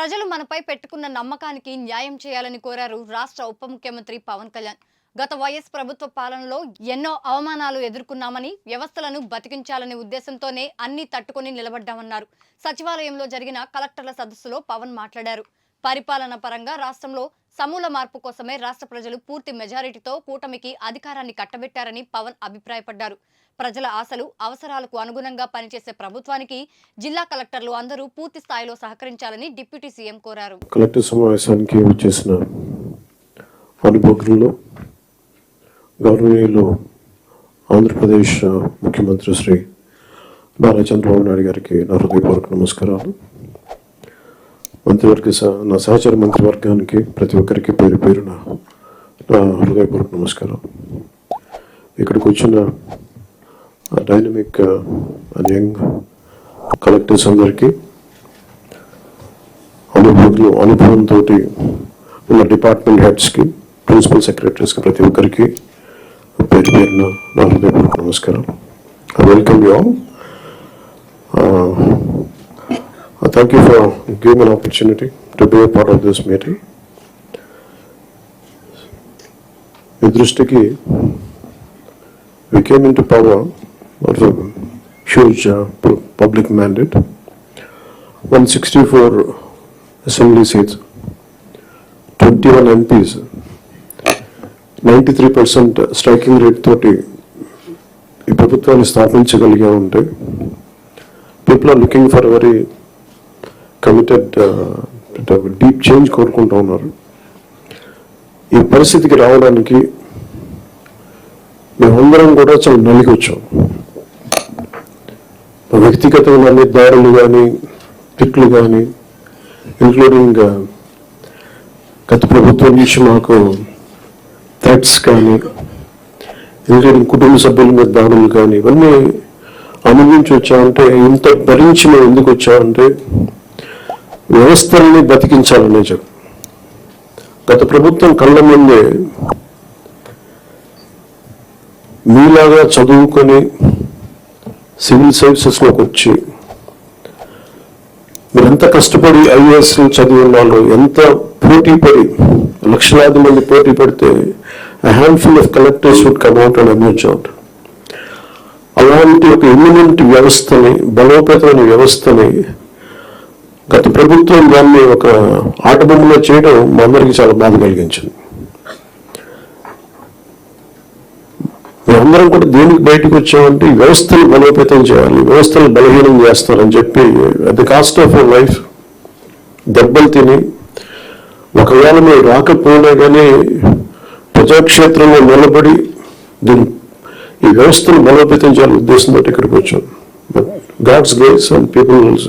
ప్రజలు మనపై పెట్టుకున్న నమ్మకానికి న్యాయం చేయాలని కోరారు రాష్ట్ర ఉప ముఖ్యమంత్రి పవన్ కళ్యాణ్. గత వైఎస్ ప్రభుత్వ పాలనలో ఎన్నో అవమానాలు ఎదుర్కొన్నామని వ్యవస్థలను బతికించాలనే ఉద్దేశంతోనే అన్ని తట్టుకొని నిలబడ్డామన్నారు. సచివాలయంలో జరిగిన కలెక్టర్ల సదస్సులో పవన్ మాట్లాడారు. పరిపాలన పరంగా రాష్ట్రంలో సమూల మార్పు కోసమే రాష్ట్ర ప్రజలు పూర్తి మెజారిటీతో కూటమికి అధికారాన్ని కట్టబెట్టారని పవన్ అభిప్రాయపడ్డారు. ప్రజల ఆశలు అవసరాలకు అనుగుణంగా పనిచేసే ప్రభుత్వానికి జిల్లా కలెక్టర్లు అందరూ పూర్తి స్థాయిలో సహకరించాలని డిప్యూటీ సీఎం కోరారు. కలెక్టర్ సమావేశానికి వచ్చేసిన అనుభోగుల్లో గౌరవనీయులు ఆంధ్రప్రదేశ్ ముఖ్యమంత్రి శ్రీ నారా చంద్రబాబు నాయుడు గారికి నా హృదయపూర్వక నమస్కారాలు. మంత్రివర్గ సహ నా సహచర మంత్రివర్గానికి ప్రతి ఒక్కరికి పేరు పేరున నా హృదయపూర్వక నమస్కారం. ఇక్కడికి వచ్చిన డైనమిక్ అండ్ యంగ్ కలెక్టర్స్ అందరికీ అనుభవం అనుభవంతో ఉన్న డిపార్ట్మెంట్ హెడ్స్కి ప్రిన్సిపల్ సెక్రటరీస్కి ప్రతి ఒక్కరికి పేరు పేరున నా హృదయపూర్వక నమస్కారం. I welcome you all thank you for give an opportunity to be part of this meeting ఈ దృష్టికి we came into power huge public mandate one sixty four assembly seats twenty one MPs ninety three percent striking rate తోటి ఈ ప్రభుత్వాన్ని స్థాపించగలిగా ఉంటే people are looking for very committed deep change కోరుకుంటూ ఉన్నారు. ఈ పరిస్థితికి రావడానికి మేమందరం కూడా చాలా నలిగి వచ్చాం. మా దారులు కానీ తిట్లు కానీ ఇంక్లూడింగ్ uh, గత ప్రభుత్వం నుంచి మాకు థ్రెట్స్ కానీ ఇంక్లూడింగ్ కుటుంబ సభ్యుల మీద దాడులు కానీ ఇవన్నీ అనుభవించి వచ్చామంటే ఇంత భరించి మేము ఎందుకు వచ్చామంటే వ్యవస్థల్ని బతికించాలనే చెప్పు. గత ప్రభుత్వం కళ్ళ ముందే మీలాగా చదువుకొని సివిల్ సర్వీసెస్లోకి వచ్చి మీరు ఎంత కష్టపడి ఐఏఎస్ చదివిన వాళ్ళు ఎంత పోటీ పడి లక్షలాది మంది పోటీ పడితే handful of collectors would come out and amuse out అలాంటి ఒక ఇమ్యూనిటీ వ్యవస్థని బలోపేతమైన వ్యవస్థని గత ప్రభుత్వం దాన్ని ఒక ఆటబొమ్మలో చేయడం మా అందరికీ చాలా బాధ కలిగించింది. మేమందరం కూడా దేనికి బయటకు వచ్చామంటే వ్యవస్థలు వ్యవస్థను బలోపేతం చేయాలి వ్యవస్థలు బలహీనం చేస్తారని చెప్పి at the cost of life దెబ్బలు తిని ఒకవేళ మేము రాకపోయినా కానీ ప్రజాక్షేత్రంలో నిలబడి దీని ఈ వ్యవస్థను బలోపేతం చేయాలని ఉద్దేశంతో ఇక్కడికి వచ్చాం. But God's grace and people's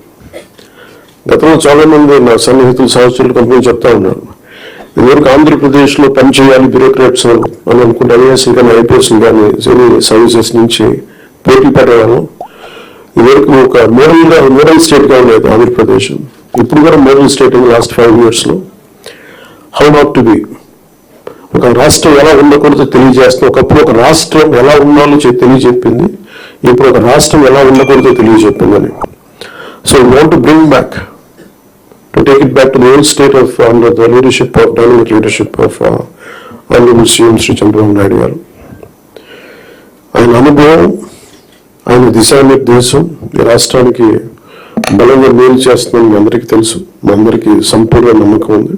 గతంలో చాలా మంది నా సన్నిహితులు సహచరులు కొంతమంది చెప్తా ఉన్నారు. ఇదివరకు ఆంధ్రప్రదేశ్లో పనిచేయాలి బ్యూరోక్రాట్స్ అని అనుకుంటే ఐఏఎస్ కానీ ఐపీఎస్ కానీ సివిల్ సర్వీసెస్ నుంచి పోటీ పడేవాను ఇదివరకు ఒక మోడల్గా మోడల్ ఉండేది ఆంధ్రప్రదేశ్. ఇప్పుడు కూడా మోడల్ స్టేట్ లాస్ట్ ఫైవ్ ఇయర్స్లో. How not to be. ఒక రాష్ట్రం ఎలా ఉండకూడదో తెలియజేస్తుంది. ఒకప్పుడు ఒక రాష్ట్రం ఎలా ఉండాలో తెలియజెప్పింది. ఇప్పుడు ఒక రాష్ట్రం ఎలా ఉండకూడదో తెలియజెప్పిందని. So want to bring back to take it back to the old state of under the leadership of dynamic leadership of uh, Honorable CM Sri Chandrababu Naidu garu. ఆయన అనుభవం ఆయన దిశానిర్దేశం ఈ రాష్ట్రానికి బలంగా మేలు చేస్తుందని మీ అందరికీ తెలుసు. మా అందరికీ సంపూర్ణ నమ్మకం ఉంది.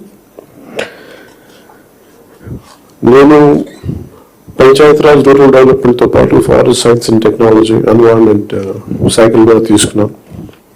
నేను పంచాయతీరాజ్ రూరల్ డెవలప్మెంట్తో పాటు forest science and technology environment cycle కూడా తీసుకున్నాను.